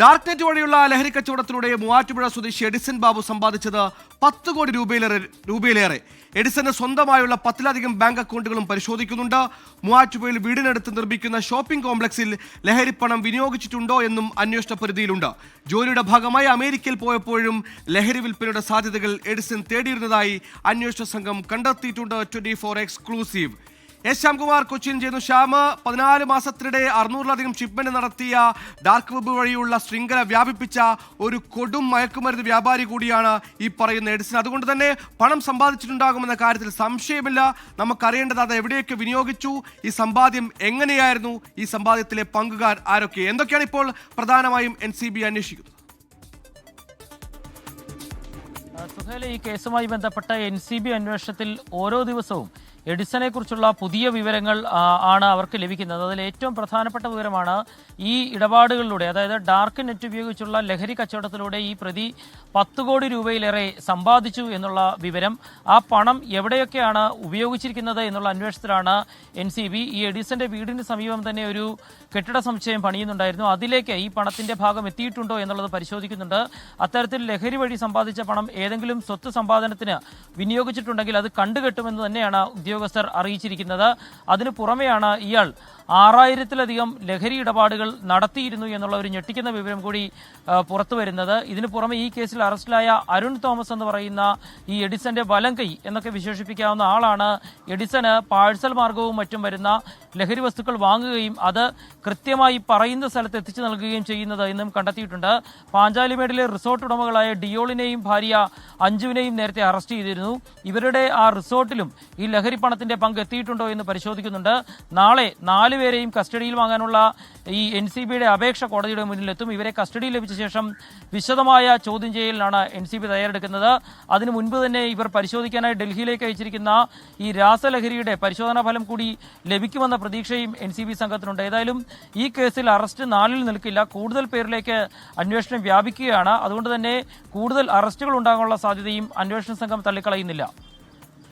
Dark net വഴിയുള്ള ലഹരി കച്ചവടത്തിലൂടെ മൂവാറ്റുപുഴ സ്വദേശി എഡിസൺ ബാബു സമ്പാദിച്ചത് പത്ത് കോടി രൂപയിലേറെ രൂപയിലേറെ. എഡിസന് സ്വന്തമായുള്ള പത്തിലധികം ബാങ്ക് അക്കൗണ്ടുകളും പരിശോധിക്കുന്നുണ്ട്. മൂവാറ്റുപുഴയിൽ വീടിനടുത്ത് നിർമ്മിക്കുന്ന ഷോപ്പിംഗ് കോംപ്ലക്സിൽ ലഹരിപ്പണം വിനിയോഗിച്ചിട്ടുണ്ടോ എന്നും അന്വേഷണ പരിധിയിലുണ്ട്. ജോലിയുടെ ഭാഗമായി അമേരിക്കയിൽ പോയപ്പോഴും ലഹരി വിൽപ്പനയുടെ സാധ്യതകൾ എഡിസൺ തേടിയിരുന്നതായി അന്വേഷണ സംഘം കണ്ടെത്തിയിട്ടുണ്ട്. Twenty exclusive. S Shyamkumar Cochin ചെയ്യുന്നു ശ്യാമ പതിനാല് മാസത്തിനിടെ അറുന്നൂറിലധികം ഷിപ്മെന്റ് നടത്തിയ ഡാർക്ക് വെബ് വഴിയുള്ള ശൃംഖല വ്യാപിപ്പിച്ച ഒരു കൊടും മയക്കുമരുന്ന് വ്യാപാരി കൂടിയാണ് ഈ പറയുന്ന എഡിസൺ. അതുകൊണ്ട് തന്നെ പണം സമ്പാദിച്ചിട്ടുണ്ടാകുമെന്ന കാര്യത്തിൽ സംശയമില്ല. നമുക്കറിയേണ്ടത് അത് എവിടെയൊക്കെ വിനിയോഗിച്ചു ഈ സമ്പാദ്യം എങ്ങനെയായിരുന്നു ഈ സമ്പാദ്യത്തിലെ പങ്കുകാർ ആരൊക്കെ? എന്തൊക്കെയാണ് ഇപ്പോൾ പ്രധാനമായും എൻ സി ബി അന്വേഷിക്കുന്നത്? ഈ കേസുമായി ബന്ധപ്പെട്ട എൻ സി ബി അന്വേഷണത്തിൽ ഓരോ ദിവസവും എഡിസനെ കുറിച്ചുള്ള പുതിയ വിവരങ്ങൾ ആണ് അവർക്ക് ലഭിക്കുന്നത്. അതിൽ ഏറ്റവും പ്രധാനപ്പെട്ട വിവരമാണ് ഈ ഇടപാടുകളിലൂടെ അതായത് ഡാർക്ക് നെറ്റ് ഉപയോഗിച്ചുള്ള ലഹരി കച്ചവടത്തിലൂടെ ഈ പ്രതി പത്ത് കോടി രൂപയിലേറെ സമ്പാദിച്ചു എന്നുള്ള വിവരം ആ പണം എവിടെയൊക്കെയാണ് ഉപയോഗിച്ചിരിക്കുന്നത് എന്നുള്ള അന്വേഷണത്തിലാണ് എൻ സി ബി ഈ എഡിസന്റെ വീടിന് സമീപം തന്നെ ഒരു കെട്ടിട സമുച്ചയം പണിയുന്നുണ്ടായിരുന്നു. അതിലേക്ക് ഈ പണത്തിന്റെ ഭാഗം എത്തിയിട്ടുണ്ടോ എന്നുള്ളത് പരിശോധിക്കുന്നുണ്ട്. അത്തരത്തിൽ ലഹരി വഴി സമ്പാദിച്ച പണം ഏതെങ്കിലും സ്വത്ത് സമ്പാദനത്തിന് വിനിയോഗിച്ചിട്ടുണ്ടെങ്കിൽ അത് കണ്ടുകെട്ടുമെന്ന് തന്നെയാണ് ഉദ്യോഗസ്ഥർ അറിയിച്ചിരിക്കുന്നത്. അതിനു പുറമെയാണ് ഇയാൾ ആറായിരത്തിലധികം ലഹരി ഇടപാടുകൾ നടത്തിയിരുന്നു എന്നുള്ള ഒരു ഞെട്ടിക്കുന്ന വിവരം കൂടി പുറത്തു വരുന്നത്. ഇതിനു പുറമെ ഈ കേസിൽ അറസ്റ്റിലായ അരുൺ തോമസ് എന്ന് പറയുന്ന ഈ എഡിസന്റെ വലങ്കൈ എന്നൊക്കെ വിശേഷിപ്പിക്കാവുന്ന ആളാണ്. എഡിസന് പാഴ്സൽ മാർഗവും മറ്റും വരുന്ന ലഹരി വസ്തുക്കൾ വാങ്ങുകയും അത് കൃത്യമായി പറയുന്ന സ്ഥലത്ത് എത്തിച്ചു നൽകുകയും ചെയ്യുന്നത് എന്നും കണ്ടെത്തിയിട്ടുണ്ട്. പാഞ്ചാലിമേടിലെ റിസോർട്ട് ഉടമകളായ ഡിയോളിനെയും ഭാര്യ അഞ്ജുവിനെയും നേരത്തെ അറസ്റ്റ് ചെയ്തിരുന്നു. ഇവരുടെ ആ റിസോർട്ടിലും ഈ ലഹരി പണത്തിന്റെ പങ്ക് എത്തിയിട്ടുണ്ടോ എന്ന് പരിശോധിക്കുന്നുണ്ട്. നാളെ നാലുപേരെയും കസ്റ്റഡിയിൽ വാങ്ങാനുള്ള ഈ എൻ സി ബിയുടെ അപേക്ഷ കോടതിയുടെ മുന്നിലെത്തും. ഇവരെ കസ്റ്റഡിയിൽ ലഭിച്ച ശേഷം വിശദമായ ചോദ്യം ചെയ്യലിനാണ് എൻ സി ബി തയ്യാറെടുക്കുന്നത്. അതിനു മുൻപ് തന്നെ ഇവർ പരിശോധിക്കാനായി ഡൽഹിയിലേക്ക് അയച്ചിരിക്കുന്ന ഈ രാസലഹരിയുടെ പരിശോധനാ ഫലം കൂടി ലഭിക്കുമെന്ന പ്രതീക്ഷയും എൻ സി ബി സംഘത്തിനുണ്ട്. ഏതായാലും ഈ കേസിൽ അറസ്റ്റ് നാലിൽ നിൽക്കില്ല. കൂടുതൽ പേരിലേക്ക് അന്വേഷണം വ്യാപിക്കുകയാണ്. അതുകൊണ്ട് തന്നെ കൂടുതൽ അറസ്റ്റുകൾ ഉണ്ടാകാനുള്ള സാധ്യതയും അന്വേഷണ സംഘം തള്ളിക്കളയുന്നില്ല.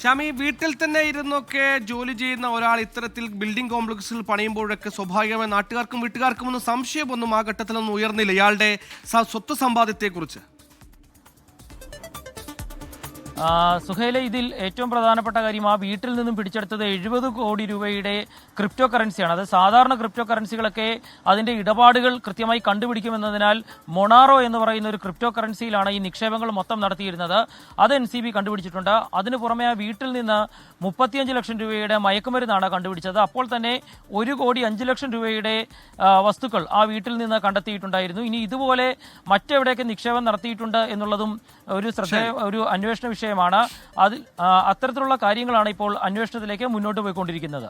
ശ്യാമി വീട്ടിൽ തന്നെ ഇരുന്നൊക്കെ ജോലി ചെയ്യുന്ന ഒരാൾ ഇത്തരത്തിൽ ബിൽഡിംഗ് കോംപ്ലക്സിൽ പണിയുമ്പോഴൊക്കെ സ്വാഭാവികമായി നാട്ടുകാർക്കും വീട്ടുകാർക്കും ഒന്നും സംശയമൊന്നും ആ ഘട്ടത്തിലൊന്നും ഉയർന്നില്ല. ഇയാളുടെ സ്വത്ത് സമ്പാദ്യത്തെക്കുറിച്ച്. സുഹൈല ഇതിൽ ഏറ്റവും പ്രധാനപ്പെട്ട കാര്യം ആ വീട്ടിൽ നിന്നും പിടിച്ചെടുത്തത് എഴുപത് കോടി രൂപയുടെ ക്രിപ്റ്റോ കറൻസിയാണ് അത് സാധാരണ ക്രിപ്റ്റോ കറൻസികളൊക്കെ അതിന്റെ ഇടപാടുകൾ കൃത്യമായി കണ്ടുപിടിക്കുമെന്നതിനാൽ മൊണാറോ എന്ന് പറയുന്ന ഒരു ക്രിപ്റ്റോ കറൻസിയിലാണ് ഈ നിക്ഷേപങ്ങൾ മൊത്തം നടത്തിയിരുന്നത്. അത് എൻ സി ബി കണ്ടുപിടിച്ചിട്ടുണ്ട്. അതിനു പുറമെ ആ വീട്ടിൽ നിന്ന് മുപ്പത്തിയഞ്ച് ലക്ഷം രൂപയുടെ മയക്കുമരുന്നാണ് കണ്ടുപിടിച്ചത്. അപ്പോൾ തന്നെ ഒരു കോടി അഞ്ച് ലക്ഷം രൂപയുടെ വസ്തുക്കൾ ആ വീട്ടിൽ നിന്ന് കണ്ടെത്തിയിട്ടുണ്ടായിരുന്നു. ഇനി ഇതുപോലെ മറ്റെവിടെയൊക്കെ നിക്ഷേപം നടത്തിയിട്ടുണ്ട് എന്നുള്ളതും ഒരു ശ്രദ്ധ ഒരു അന്വേഷണ വിഷയമാണ്. അത് അത്തരത്തിലുള്ള കാര്യങ്ങളാണ് ഇപ്പോൾ അന്വേഷണത്തിലേക്ക് മുന്നോട്ട് പോയിക്കൊണ്ടിരിക്കുന്നത്.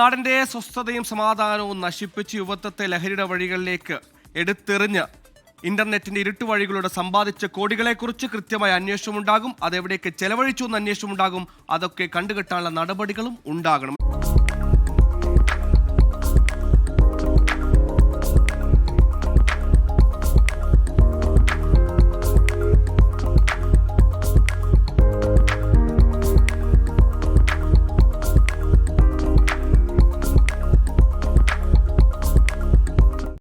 നാടിന്റെ സ്വസ്ഥതയും സമാധാനവും നശിപ്പിച്ച് യുവത്വത്തെ ലഹരിയുടെ വഴികളിലേക്ക് എടുത്തെറിഞ്ഞ് ഇന്റർനെറ്റിന്റെ ഇരുട്ട് വഴികളോട് സമ്പാദിച്ച കോടികളെക്കുറിച്ച് കൃത്യമായ അന്വേഷണം ഉണ്ടാകും അതെവിടേക്ക് ചെലവഴിച്ചു എന്ന് അന്വേഷണം ഉണ്ടാകും അതൊക്കെ കണ്ടുകെട്ടാനുള്ള നടപടികളും ഉണ്ടാകണം.